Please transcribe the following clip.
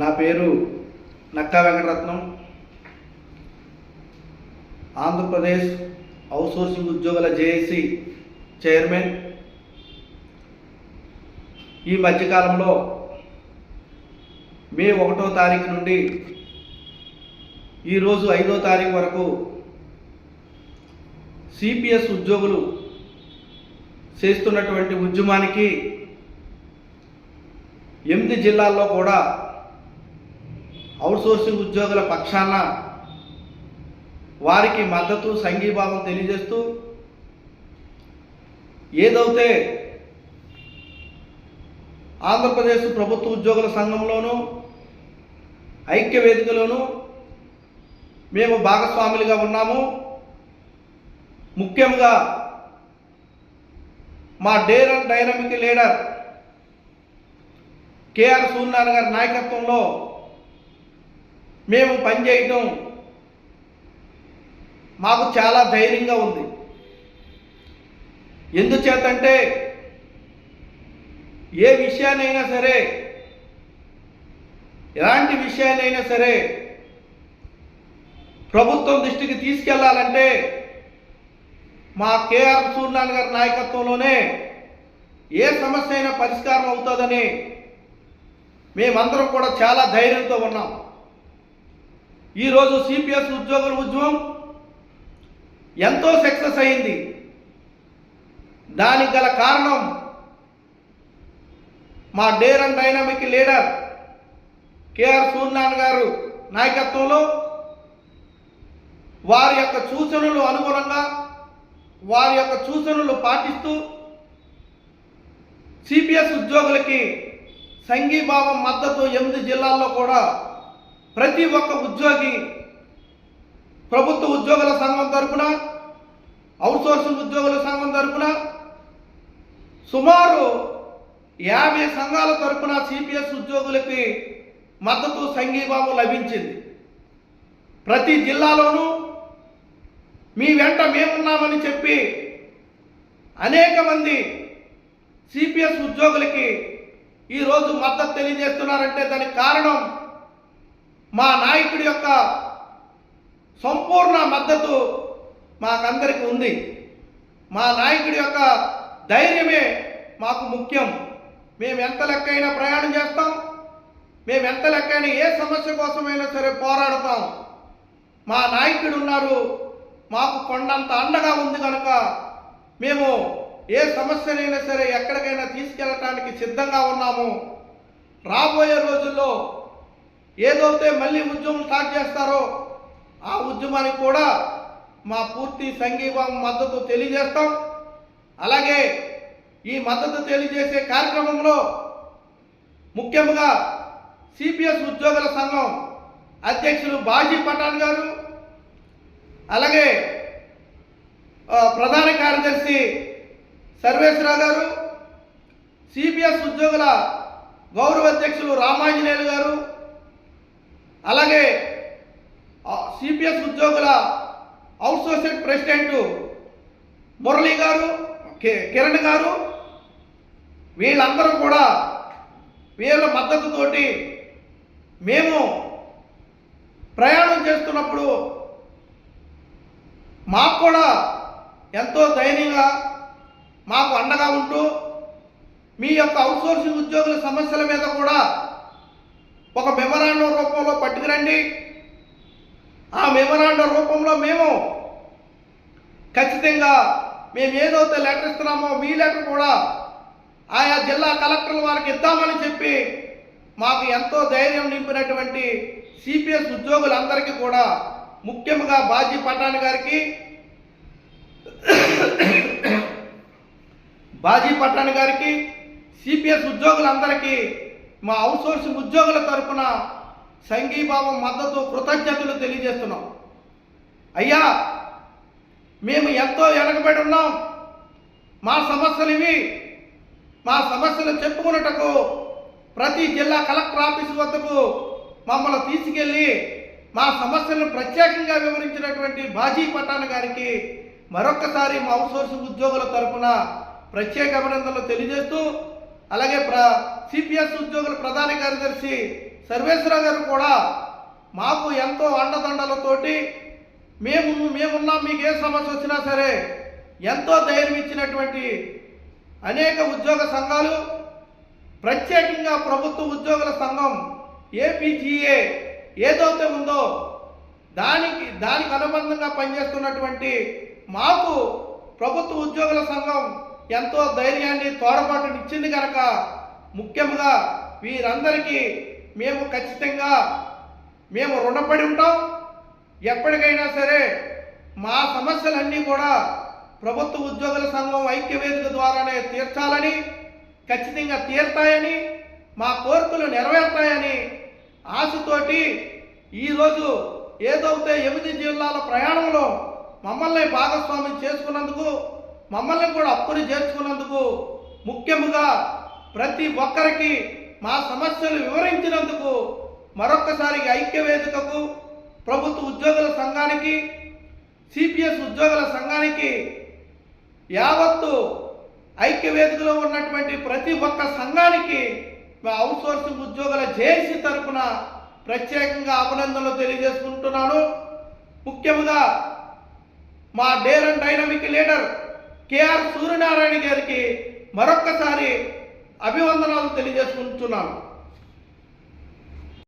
నా పేరు నక్కా వెంకటరత్నం. ఆంధ్రప్రదేశ్ అవుట్సోర్సింగ్ ఉద్యోగుల జేఏసీ చైర్మన్. ఈ మధ్యకాలంలో మే ఒకటో తారీఖు నుండి ఈరోజు ఐదో తారీఖు వరకు సిపిఎస్ ఉద్యోగులు చేస్తున్నటువంటి ఉద్యమానికి ఎనిమిది జిల్లాల్లో కూడా అవుట్సోర్సింగ్ ఉద్యోగుల పక్షాన వారికి మద్దతు సంఘీభావం తెలియజేస్తూ ఏదైతే ఆంధ్రప్రదేశ్ ప్రభుత్వ ఉద్యోగుల సంఘంలోనూ ఐక్య వేదికలోనూ మేము భాగస్వాములుగా ఉన్నాము. ముఖ్యంగా మా dare and dynamic leader KR Suryanarayana గారి నాయకత్వంలో మేము పనిచేయటం మాకు చాలా ధైర్యంగా ఉంది. ఎందుచేతంటే ఏ విషయాన్నైనా సరే ఎలాంటి విషయాన్నైనా సరే ప్రభుత్వం దృష్టికి తీసుకెళ్ళాలంటే మా కేఆర్ సూర్యనారాయణ గారి నాయకత్వంలోనే ఏ సమస్య అయినా పరిష్కారం అవుతుందని మేమందరం కూడా చాలా ధైర్యంతో ఉన్నాం. ఈరోజు సిపిఎస్ ఉద్యోగుల ఉద్యమం ఎంతో సక్సెస్ అయింది. దానికి గల కారణం మా dare and dynamic leader KR Suryanarayana garu నాయకత్వంలో వారి యొక్క సూచనలు అనుగుణంగా వారి యొక్క సూచనలు పాటిస్తూ సిపిఎస్ ఉద్యోగులకి సంఘీభావం మద్దతు ఎనిమిది జిల్లాల్లో కూడా ప్రతి ఒక్క ఉద్యోగి ప్రభుత్వ ఉద్యోగుల సంఘం తరపున అవుట్సోర్సింగ్ ఉద్యోగుల సంఘం తరపున సుమారు యాభై సంఘాల తరపున సిపిఎస్ ఉద్యోగులకి మద్దతు సంఘీభావం లభించింది. ప్రతి జిల్లాలోనూ మీ వెంట మేమున్నామని చెప్పి అనేక మంది సిపిఎస్ ఉద్యోగులకి ఈరోజు మద్దతు తెలియజేస్తున్నారంటే దానికి కారణం మా నాయకుడి యొక్క సంపూర్ణ మద్దతు మాకందరికీ ఉంది. మా నాయకుడి యొక్క ధైర్యమే మాకు ముఖ్యం. మేము ఎంత లెక్కైనా ప్రయాణం చేస్తాం. మేము ఎంత లెక్కైనా ఏ సమస్య కోసమైనా సరే పోరాడతాం. మా నాయకుడు ఉన్నారు. మాకు కొండంత అండగా ఉంది కనుక మేము ఏ సమస్యనైనా సరే ఎక్కడికైనా తీసుకెళ్ళటానికి సిద్ధంగా ఉన్నాము. రాబోయే రోజుల్లో ఏదైతే మళ్ళీ ఉద్యమం స్టార్ట్ చేస్తారో ఆ ఉద్యమానికి కూడా మా పూర్తి సంఘీభావం మద్దతు తెలియజేస్తాం. అలాగే ఈ మద్దతు తెలియజేసే కార్యక్రమంలో ముఖ్యంగా సిపిఎస్ ఉద్యోగుల సంఘం అధ్యక్షులు బాజీ పఠాన్ గారు అలాగే ప్రధాన కార్యదర్శి సర్వేశ్వరరావు గారు సిపిఎస్ ఉద్యోగుల గౌరవ అధ్యక్షులు రామాంజనేయులు గారు అలాగే సిపిఎస్ ఉద్యోగుల అవుట్సోర్సింగ్ ప్రెసిడెంట్ మురళి గారు కి- కిరణ్ గారు వీళ్ళందరూ కూడా వీళ్ళ మద్దతుతోటి మేము ప్రయాణం చేస్తున్నప్పుడు మాకు కూడా ఎంతో దయనీయంగా మాకు అండగా ఉంటూ మీ యొక్క అవుట్సోర్సింగ్ ఉద్యోగుల సమస్యల మీద కూడా ఒక మెమరాండం రూపంలో పట్టుకురండి ఆ మెమరాండం రూపంలో మేము ఖచ్చితంగా మేము ఏదైతే లెటర్ ఇస్తున్నామో మీ లెటర్ కూడా ఆయా జిల్లా కలెక్టర్ల వారికి ఇద్దామని చెప్పి మాకు ఎంతో ధైర్యం నింపినటువంటి సిపిఎస్ ఉద్యోగులందరికీ కూడా ముఖ్యంగా బాజీ పటాన్ గారికి బాజీ పటాన్ గారికి సిపిఎస్ ఉద్యోగులందరికీ మా అవుట్సోర్సింగ్ ఉద్యోగుల తరపున సంఘీభావం మద్దతు కృతజ్ఞతలు తెలియజేస్తున్నాం. అయ్యా మేము ఎంతో వెనకబడి ఉన్నాం. మా సమస్యలు ఇవి. మా సమస్యలు చెప్పుకున్నటకు ప్రతి జిల్లా కలెక్టర్ ఆఫీస్ వద్దకు మమ్మల్ని తీసుకెళ్ళి మా సమస్యలను ప్రత్యేకంగా వివరించినటువంటి బాజీ పఠాన్ గారికి మరొక్కసారి మా అవుట్సోర్సింగ్ ఉద్యోగుల తరపున ప్రత్యేక అభినందనలు తెలియజేస్తూ అలాగే ప్ర సిపిఎస్ ఉద్యోగుల ప్రధాన కార్యదర్శి సర్వేశ్వరరావు గారు కూడా మాకు ఎంతో అండదండలతోటి మేము మేమున్నాం మీకు ఏ సమస్య వచ్చినా సరే ఎంతో ధైర్యం ఇచ్చినటువంటి అనేక ఉద్యోగ సంఘాలు ప్రత్యేకంగా ప్రభుత్వ ఉద్యోగుల సంఘం ఏపీజీఏ ఏదైతే ఉందో దానికి దానికి అనుబంధంగా పనిచేస్తున్నటువంటి మాకు ప్రభుత్వ ఉద్యోగుల సంఘం ఎంతో ధైర్యాన్ని తోడపాటును ఇచ్చింది కనుక ముఖ్యంగా వీరందరికీ మేము ఖచ్చితంగా మేము రుణపడి ఉంటాం. ఎప్పటికైనా సరే మా సమస్యలన్నీ కూడా ప్రభుత్వ ఉద్యోగుల సంఘం ఐక్యవేదిక ద్వారానే తీర్చాలని ఖచ్చితంగా తీరుతాయని మా కోరికలు నెరవేరుతాయని ఆశతోటి ఈరోజు ఏదైతే ఎనిమిది జిల్లాల ప్రయాణంలో మమ్మల్ని భాగస్వామ్యం చేసుకున్నందుకు మమ్మల్ని కూడా అప్పుని చేర్చుకున్నందుకు ముఖ్యముగా ప్రతి ఒక్కరికి మా సమస్యలు వివరించినందుకు మరొక్కసారి ఐక్యవేదికకు ప్రభుత్వ ఉద్యోగుల సంఘానికి సిపిఎస్ ఉద్యోగుల సంఘానికి యావత్తు ఐక్యవేదికలో ఉన్నటువంటి ప్రతి ఒక్క సంఘానికి మా అవుట్సోర్సింగ్ ఉద్యోగుల జేఏసీ తరఫున ప్రత్యేకంగా అభినందనలు తెలియజేసుకుంటున్నాను. ముఖ్యంగా మా dare and dynamic leader KR Suryanarayana గారికి మరొక్కసారి అభివందనాలు తెలియజేసుకుంటున్నాను.